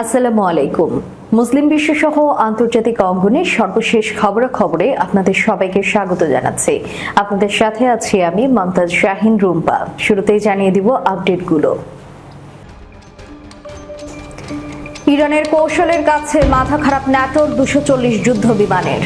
আসসালামু আলাইকুম। মুসলিম বিশ্বসহ আন্তর্জাতিক অঙ্গনে সর্বশেষ খবরাখবরে আপনাদের সবাইকে স্বাগত জানাচ্ছি। আপনাদের সাথে আছি আমি মমতাজ শাহিন রুম্পা। শুরুতেই জানিয়ে দিব আপডেটগুলো। ইরানের কৌশলের কাছে মাথা খারাপ ন্যাটোর দুশো চল্লিশ যুদ্ধ বিমানের।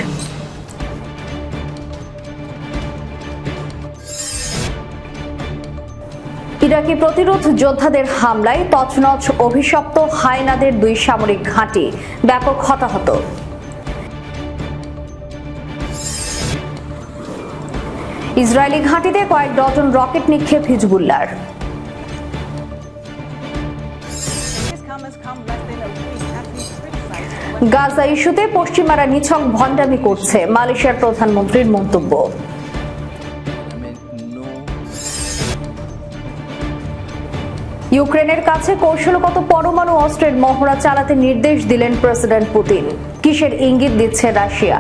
ইরাকি প্রতিরোধ যোদ্ধাদের হামলায় তছনছ অভিশপ্ত হায়নাদের দুই সামরিক ঘাঁটি। ব্যাপক হতাহত। ইসরায়েলি ঘাঁটিতে কয়েক ডজন রকেট নিক্ষেপ হিজবুল্লার গাজা ইস্যুতে পশ্চিমারা নিছক ভণ্ডামি করছে মালয়েশিয়ার প্রধানমন্ত্রীর মন্তব্য। ইউক্রেনের কাছে কৌশলগত পরমাণু অস্ত্রের মহড়া চালাতে নির্দেশ দিলেন প্রেসিডেন্ট পুতিন। কিসের ইঙ্গিত দিচ্ছে রাশিয়া?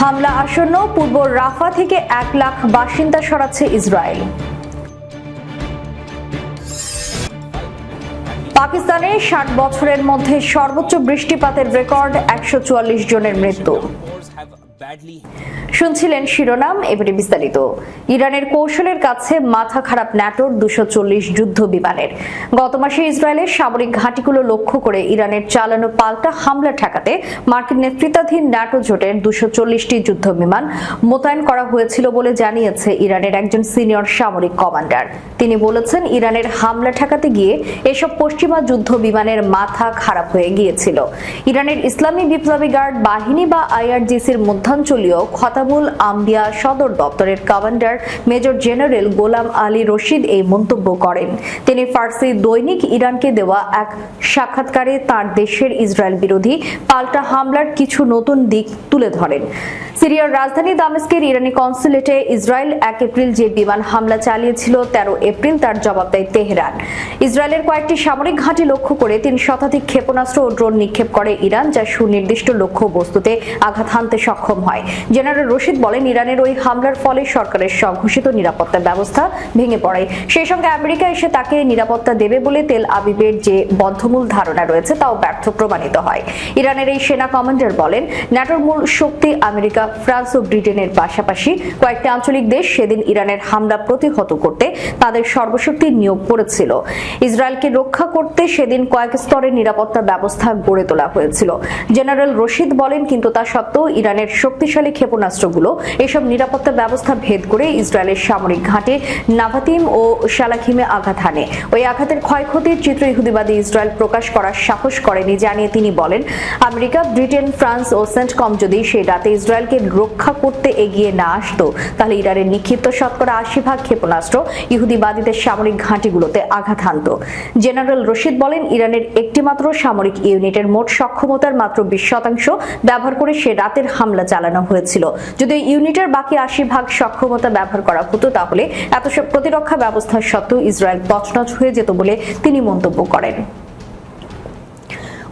হামলা আসন্ন পূর্ব রাফা থেকে এক লাখ বাসিন্দা সরাচ্ছে ইসরায়েল। পাকিস্তানে ষাট বছরের মধ্যে সর্বোচ্চ বৃষ্টিপাতের রেকর্ড একশো চুয়াল্লিশ জনের মৃত্যু। শুনছিলেন শিরোনাম, এবারে বিস্তারিত। ইরানের কৌশলের কাছে মাথা খারাপ ন্যাটোর দুশো চল্লিশ যুদ্ধ বিমানের। গত মাসে ইসরায়েলের সামরিক ঘাঁটিগুলো লক্ষ্য করে ইরানের চালানো পাল্টা হামলা ঠেকাতে মার্কিন নেতৃত্বাধীন ন্যাটো জোটের দুশো চল্লিশটি যুদ্ধ বিমান মোতায়েন করা হয়েছিল বলে জানিয়েছে ইরানের একজন সিনিয়র সামরিক কমান্ডার। তিনি বলেছেন, ইরানের হামলা ঠেকাতে গিয়ে এসব পশ্চিমা যুদ্ধ বিমানের মাথা খারাপ হয়ে গিয়েছিল। ইরানের ইসলামী বিপ্লবী গার্ড বাহিনী বা আইআরজিসির মধ্যাঞ্চলীয় খতাবুল আম্বিয়া সদর দপ্তরের commander major general Ghulam Ali Rashid এই মন্তব্য করেন। তিনি ফার্সি দৈনিক ইরানকে দেওয়া এক সাক্ষাৎকারে তার দেশের ইসরায়েল বিরোধী পাল্টা হামলার কিছু নতুন দিক তুলে ধরেন। সিরিয়ার রাজধানী দামেস্কের ইরানি কনসুলেটে ইসরায়েল এক এপ্রিল যে বিমান হামলা চালিয়েছিল, তেরো এপ্রিল তার জবাব দেয় তেহরান। ইসরায়েলের কয়েকটি সামরিক ঘাঁটি লক্ষ্য করে তিন শতাধিক ক্ষেপণাস্ত্র ও ড্রোন নিক্ষেপ করে ইরান, যা সুনির্দিষ্ট লক্ষ্য বস্তুতে আঘাত হানতে সক্ষম হয়। জেনারেল রশিদ বলেন, ইরানের ওই হামলার ফলে সরকারের স্বঘোষিত নিরাপত্তা ব্যবস্থা ভেঙে পড়ে। সেই সঙ্গে আমেরিকা এসে তাকে নিরাপত্তা দেবে বলে তেল আবিবের যে বদ্ধমূল ধারণা রয়েছে, তাও ব্যর্থ প্রমাণিত হয়। ইরানের এই সেনা কমান্ডার বলেন, ন্যাটোর মূল শক্তি আমেরিকা, ফ্রান্স ও ব্রিটেনের পাশাপাশি কয়েকটি আঞ্চলিক দেশ সেদিন ইরানের হামলা প্রতিহত করতে তাদের সর্বশক্তি নিয়োগ করেছিল। ইসরায়েলকে রক্ষা করতে সেদিন কয়েক স্তরের নিরাপত্তা ব্যবস্থা গড়ে তোলা হয়েছিল। জেনারেল রশিদ বলেন, কিন্তু তা সত্ত্বেও ইরানের শক্তিশালী ক্ষেপণাস্ত্রগুলো, এসব নিরাপত্তা ব্যবস্থা ভেদ করে ইসরায়েলের সামরিক ঘাটে নাভাতিম ও শালাখিমে আঘাত হানে। ওই আঘাতের ক্ষয়ক্ষতির চিত্র ইহুদিবাদী ইসরায়েল প্রকাশ করার সাহস করেনি জানিয়ে তিনি বলেন, আমেরিকা, ব্রিটেন, ফ্রান্স ও সেন্টকম যদি সেই রাতে ইসরায়েলকে রক্ষা করতে এগিয়ে না আসতো, তাহলে ইরানের নিক্ষিপ্ত শতকরা আশি ভাগ ক্ষেপণাস্ত্র ইহুদিবাদীদের সামরিক ঘাঁটিগুলোতে আঘাত হানত। জেনারেল রশিদ বলেন, ইরানের একটিমাত্র সামরিক ইউনিটের মোট সক্ষমতার মাত্র বিশ শতাংশ ব্যবহার করে সে রাতের হামলা চালানো হয়েছিল। যদি ইউনিটের বাকি আশি ভাগ সক্ষমতা ব্যবহার করা হতো, তাহলে এত সব প্রতিরক্ষা ব্যবস্থা সত্ত্বেও ইসরায়েল তছনছ হয়ে যেত বলে তিনি মন্তব্য করেন।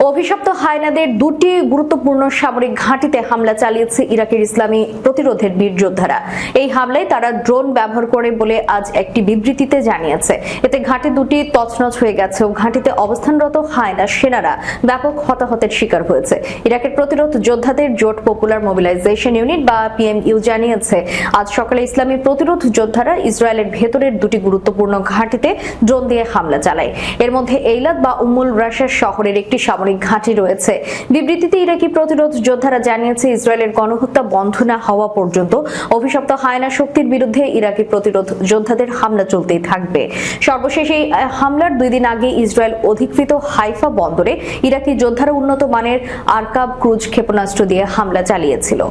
অভিশপ্ত হায়নাদের দুটি গুরুত্বপূর্ণ সামরিক ঘাঁটিতে হামলা চালিয়েছে ইরাকের ইসলামী প্রতিরোধের বীর যোদ্ধারা। এই হামলায় তারা ড্রোন ব্যবহার করে বলে আজ একটি বিবৃতিতে জানিয়েছে। এতে ঘাঁটি দুটি তছনছ হয়ে গেছে ও ঘাঁটিতে অবস্থানরত হায়না সেনারা ব্যাপক হতাহতের শিকার হয়েছে। ইরাকের প্রতিরোধ যোদ্ধাদের জোট পপুলার মোবিলাইজেশন ইউনিট বা পিএমইউ জানিয়েছে, আজ সকালে ইসলামী প্রতিরোধ যোদ্ধারা ইসরায়েলের ভেতরের দুটি গুরুত্বপূর্ণ ঘাঁটিতে ড্রোন দিয়ে হামলা চালায়। এর মধ্যে এইলাদ বা উম্মুল রাশার শহরের একটি সামরিক ঘাঁটি রয়েছে। বিবৃতিতে ইরাকি প্রতিরোধ যোদ্ধারা জানিয়েছে, ইসরায়েলের গণহত্যা বন্ধ না হওয়া পর্যন্ত অভিশপ্ত হায়না শক্তির বিরুদ্ধে ইরাকি প্রতিরোধ যোদ্ধাদের হামলা চলতেই থাকবে। সর্বশেষ এই হামলার দুই দিন আগে ইসরায়েল অধিকৃত হাইফা বন্দরে ইরাকি যোদ্ধারা উন্নত মানের আরকাব ক্রুজ ক্ষেপণাস্ত্র দিয়ে হামলা চালিয়েছিল।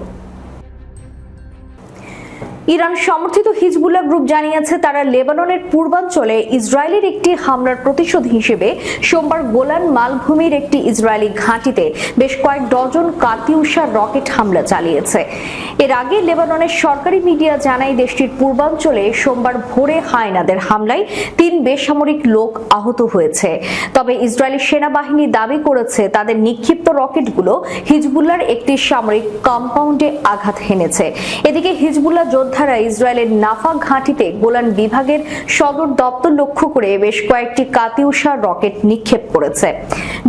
ইরান সমর্থিত হিজবুল্লাহ গ্রুপ জানিয়েছে, তারা লেবাননের পূর্বাঞ্চলে ইসরায়েলের একটি হামলার প্রতিশোধ হিসেবে সোমবার গোলান মালভূমির একটি ইসরায়েলি ঘাঁটিতে বেশ কয়েক ডজন কাতিউষা রকেট হামলা চালিয়েছে। এর আগে লেবাননের সরকারি মিডিয়া জানায়, দেশটির পূর্বাঞ্চলে সোমবার ভোরে হায়নাদের হামলায় তিন বেসামরিক লোক আহত হয়েছে। তবে ইসরায়েলি সেনাবাহিনী দাবি করেছে, তাদের নিক্ষিপ্ত রকেটগুলো হিজবুল্লার একটি সামরিক কম্পাউন্ডে আঘাত হেনেছে। এদিকে হিজবুল্লাহ যোদ্ধা যোদ্ধারা ইসরায়েলের নাফা ঘাঁটিতে গোলান বিভাগের সদর দপ্তর লক্ষ্য করে বেশ কয়েকটি কাতিউষা রকেট নিক্ষেপ করেছে।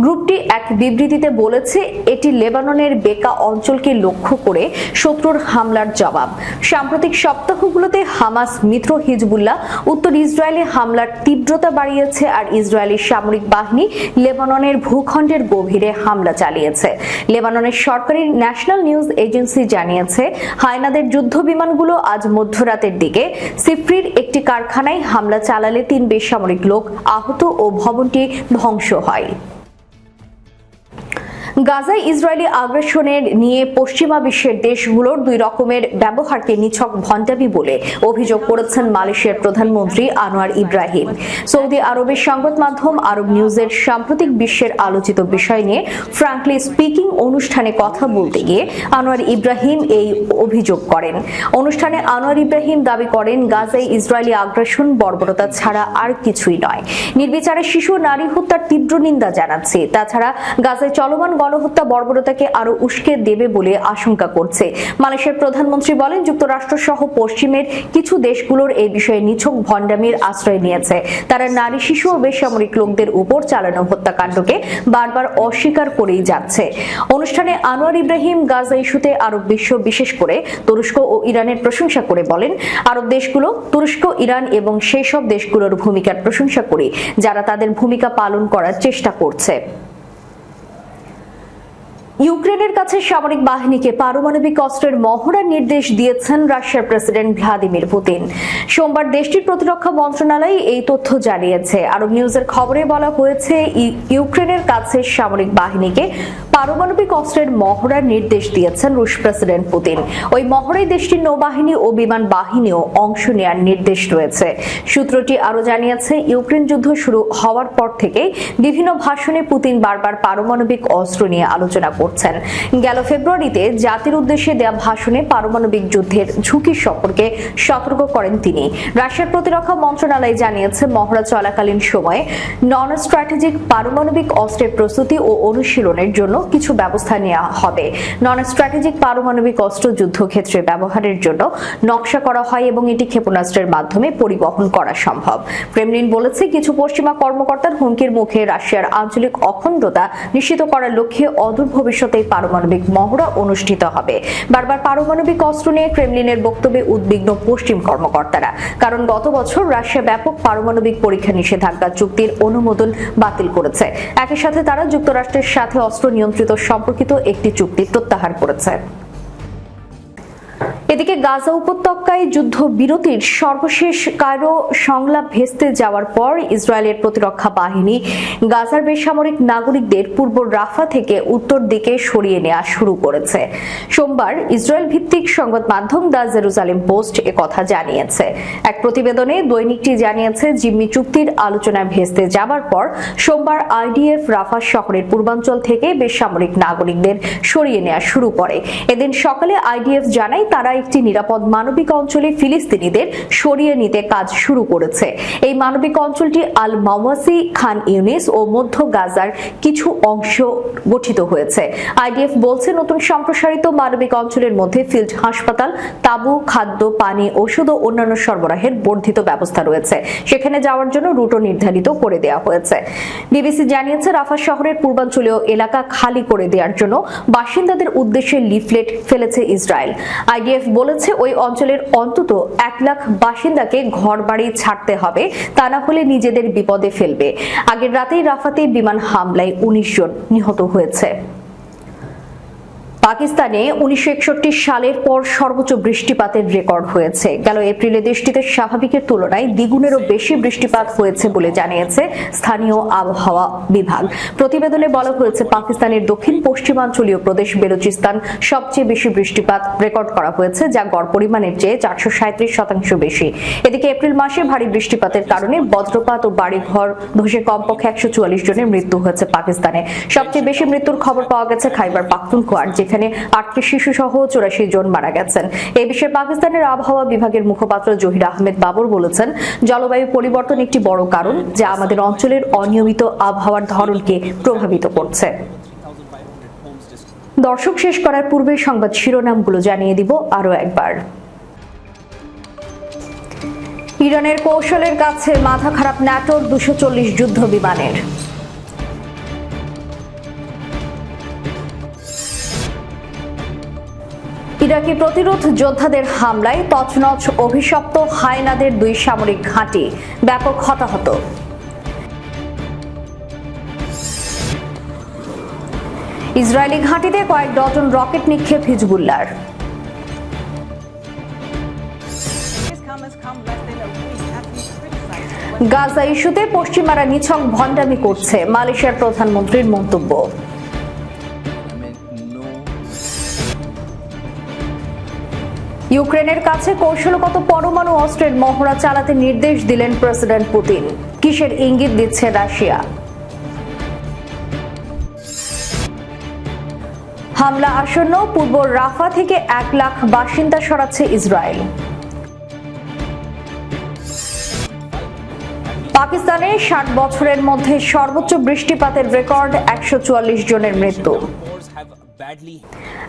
গ্রুপটি এক বিবৃতিতে বলেছে, এটি লেবাননের বেকা অঞ্চলকে লক্ষ্য করে শত্রুর হামলার জবাব। সাম্প্রতিক সপ্তাহগুলোতে হামাস মিত্র হিজবুল্লাহ উত্তর ইসরায়েলে হামলার তীব্রতা বাড়িয়েছে আর ইসরায়েলি সামরিক বাহিনী লেবাননের ভূখণ্ডের গভীরে হামলা চালিয়েছে। লেবাননের সরকারি ন্যাশনাল নিউজ এজেন্সি জানিয়েছে হায়নাদের যুদ্ধ বিমানগুলো আজ মধ্যরাতের দিকে সিফ্রির একটি কারখানায় হামলা চালালে তিন বেসামরিক লোক আহত ও ভবনটি ধ্বংস হয়। গাজায় ইসরায়েলি আগ্রাসনের নিয়ে পশ্চিমা বিশ্বের দেশগুলোর দুই রকমের ব্যবহারকে নিছক ভণ্ডামি বলে অভিযোগ করেছেন মালয়েশিয়ার প্রধানমন্ত্রী আনোয়ার ইব্রাহিম। সৌদি আরবের সংবাদ মাধ্যম আরব নিউজের সাম্প্রতিক বিশ্বের আলোচিত বিষয় নিয়ে ফ্রাঙ্কলি স্পিকিং অনুষ্ঠানে কথা বলতে গিয়ে আনোয়ার ইব্রাহিম এই অভিযোগ করেন। অনুষ্ঠানে আনোয়ার ইব্রাহিম দাবি করেন, গাজায় ইসরায়েলি আগ্রাসন বর্বরতা ছাড়া আর কিছুই নয়। নির্বিচারে শিশু নারী হত্যার তীব্র নিন্দা জানাচ্ছে। তাছাড়া গাজায় চলমান গণহত্যা বর্বরতাকে আরও উস্কে দেবে বলে আশঙ্কা করছে। মালয়েশিয়ার প্রধানমন্ত্রী বলেন, যুক্তরাষ্ট্র সহ পশ্চিমের কিছু দেশগুলোর এই বিষয়ে নিছক ভণ্ডামির আশ্রয় নিয়েছে। তারা নারী, শিশু ও বেসামরিক লোকদের উপর চালানো হত্যাকাণ্ডকে বারবার অস্বীকার করেই যাচ্ছে। অনুষ্ঠানে আনোয়ার ইব্রাহিম গাজা ইস্যুতে আরব বিশ্ব বিশেষ করে তুরস্ক ও ইরানের প্রশংসা করে বলেন, আরব দেশগুলো তুরস্ক, ইরান এবং সেই সব দেশগুলোর ভূমিকার প্রশংসা করে, যারা তাদের ভূমিকা পালন করার চেষ্টা করছে। ইউক্রেনের কাছে সামরিক বাহিনীকে পারমাণবিক অস্ত্রের মহড়ার নির্দেশ দিয়েছেন রাশিয়ার প্রেসিডেন্ট ভ্লাদিমির পুতিন। সোমবার দেশটির প্রতিরক্ষা মন্ত্রণালয় এই তথ্য জানিয়েছে। আরব নিউজের খবরে বলা হয়েছে ইউক্রেনের কাছে সামরিক বাহিনীকে পারমাণবিক অস্ত্রের মহড়ার নির্দেশ দিয়েছেন রুশ প্রেসিডেন্ট পুতিন। ওই মহড়ায় দেশটির নৌবাহিনী ও বিমান বাহিনীও অংশ নেওয়ার নির্দেশ রয়েছে। সূত্রটি আরও জানিয়েছে, ইউক্রেন যুদ্ধ শুরু হওয়ার পর থেকে বিভিন্ন ভাষণে পুতিন বারবার পারমাণবিক অস্ত্র নিয়ে আলোচনা করছেন। গেল ফেব্রুয়ারিতে জাতির উদ্দেশ্যে দেয়া ভাষণে পারমাণবিক যুদ্ধের ঝুঁকি সম্পর্কে সতর্ক করেন তিনি। রাশিয়ার প্রতিরক্ষা মন্ত্রণালয় জানিয়েছে, মহড়া চলাকালীন সময়ে নন স্ট্র্যাটেজিক পারমাণবিক অস্ত্রের প্রস্তুতি ও অনুশীলনের জন্য কিছু ব্যবস্থা নেওয়া হবে। নন স্ট্র্যাটেজিক পারমাণবিক অস্ত্র যুদ্ধক্ষেত্রে ব্যবহারের জন্য নকশা করা হয় এবং এটি ক্ষেপণাস্ত্রের মাধ্যমে পরিবহন করা সম্ভব। ক্রেমলিন বলেছে, কিছু পশ্চিমা কর্মকর্তার হুমকির মুখে রাশিয়ার আঞ্চলিক অখণ্ডতা নিশ্চিত করার লক্ষ্যে অদূর ভবিষ্যতে পারমাণবিক মহড়া অনুষ্ঠিত হবে। বারবার পারমাণবিক অস্ত্র নিয়ে ক্রেমলিনের বক্তব্যে উদ্বিগ্ন পশ্চিম কর্মকর্তারা। কারণ গত বছর রাশিয়া ব্যাপক পারমাণবিক পরীক্ষা নিষেধাজ্ঞা চুক্তির অনুমোদন বাতিল করেছে। একই সাথে তারা যুক্তরাষ্ট্রের সাথে অস্ত্র সম্পর্কিত একটি চুক্তি প্রত্যাহার করেছে। এদিকে গাজা উপত্যকায় যুদ্ধ বিরতির সর্বশেষ কায়রো সংলাপ ভেস্তে যাওয়ার পর ইসরায়েলের প্রতিরক্ষা বাহিনী গাজার বেসামরিক নাগরিকদের পূর্ব রাফা থেকে উত্তর দিকে সরিয়ে নেওয়া শুরু করেছে। সোমবার ইসরায়েল ভিত্তিক সংবাদ মাধ্যম দ্য জেরুজালেম পোস্ট কথা জানিয়েছে। এক প্রতিবেদনে দৈনিকটি জানিয়েছে, জিম্মি চুক্তির আলোচনায় ভেস্তে যাবার পর সোমবার আইডিএফ রাফা শহরের পূর্বাঞ্চল থেকে বেসামরিক নাগরিকদের সরিয়ে নেওয়া শুরু করে। এদিন সকালে আইডিএফ জানায় তারা একটি নিরাপদ মানবিক অঞ্চলে ফিলিস্তিনিদের সরিয়ে নিতে কাজ শুরু করেছে। এই মানবিক অঞ্চলটি আল মাওয়াসি, খান ইউনিস ও মধ্য গাজার কিছু অংশ গঠিত হয়েছে। আইডিএফ বলছে, নতুন সম্প্রসারিত মানবিক অঞ্চলের মধ্যে ফিল্ড হাসপাতাল, তাবু, খাদ্য, পানি ওষুধ ও অন্যান্য সরবরাহের বর্ধিত ব্যবস্থা রয়েছে। সেখানে যাওয়ার জন্য রুটও নির্ধারিত করে দেওয়া হয়েছে। বিবিসি জানিয়েছে রাফা শহরের পূর্বাঞ্চলীয় এলাকা খালি করে দেওয়ার জন্য বাসিন্দাদের উদ্দেশ্যে লিফলেট ফেলেছে ইসরায়েল। আইডিএফ বলেছে, ওই অঞ্চলের অন্তত এক লাখ বাসিন্দাকে ঘর বাড়ি ছাড়তে হবে, তা না হলে নিজেদের বিপদে ফেলবে। আগের রাতেই রাফাতে বিমান হামলায় উনিশ জন নিহত হয়েছে। পাকিস্তানে উনিশশো একষট্টি সালের পর সর্বোচ্চ বৃষ্টিপাতের রেকর্ড হয়েছে। গেল এপ্রিলে দেশটিতে স্বাভাবিকের তুলনায় দ্বিগুণেরও বেশি বৃষ্টিপাত হয়েছে বলে জানিয়েছে স্থানীয় আবহাওয়া বিভাগ। প্রতিবেদনে বলা হয়েছে, পাকিস্তানের দক্ষিণ পশ্চিমাঞ্চলীয় প্রদেশ বেলুচিস্তান সবচেয়ে বেশি বৃষ্টিপাত রেকর্ড করা হয়েছে, যা গড় পরিমাণের চেয়ে চারশো শতাংশ বেশি। এদিকে এপ্রিল মাসে ভারী বৃষ্টিপাতের কারণে বজ্রপাত ও বাড়িঘর ধসে কমপক্ষে একশো চুয়াল্লিশ জনের মৃত্যু হয়েছে পাকিস্তানে। সবচেয়ে বেশি মৃত্যুর খবর পাওয়া গেছে খাইবার পাখতুনখোয়ার, যেখানে আটত্রিশ শিশু সহ চুরাশি জন মারা গেছেন। এই বিষয়ে পাকিস্তানের আবহাওয়া বিভাগের মুখপাত্র জহির আহমেদ বাবর বলেছেন, জলবায়ু পরিবর্তন একটি বড় কারণ যা আমাদের অঞ্চলের অনিয়মিত আবহাওয়ার ধরনকে প্রভাবিত করছে। দর্শক শেষ করার পূর্বে সংবাদ শিরোনামগুলো জানিয়ে দিব আরও একবার। ইরানের কৌশলের কাছে মাথা খারাপ ন্যাটোর দুশো যুদ্ধ বিমানের। ইরাকি প্রতিরোধ যোদ্ধাদের হামলায় তছনছ অভিশপ্ত হায়নাদের দুই সামরিক ঘাঁটি। ব্যাপক হতাহত। ইসরায়েলি ঘাঁটিতে কয়েক ডজন রকেট নিক্ষেপ হিজবুল্লার গাজা ইস্যুতে পশ্চিমারা নিছক ভণ্ডামি করছে মালয়েশিয়ার প্রধানমন্ত্রীর মন্তব্য। ইউক্রেনের কাছে কৌশলগত পরমাণু অস্ত্রের মহড়া চালাতে নির্দেশ দিলেন প্রেসিডেন্ট পুতিন। কিসের ইঙ্গিত দিচ্ছে রাশিয়া? হামলা আসন্ন পূর্ব রাফা থেকে এক লাখ বাসিন্দা সরাচ্ছে ইসরায়েল। পাকিস্তানে ষাট বছরের মধ্যে সর্বোচ্চ বৃষ্টিপাতের রেকর্ড একশো চুয়াল্লিশ জনের মৃত্যু।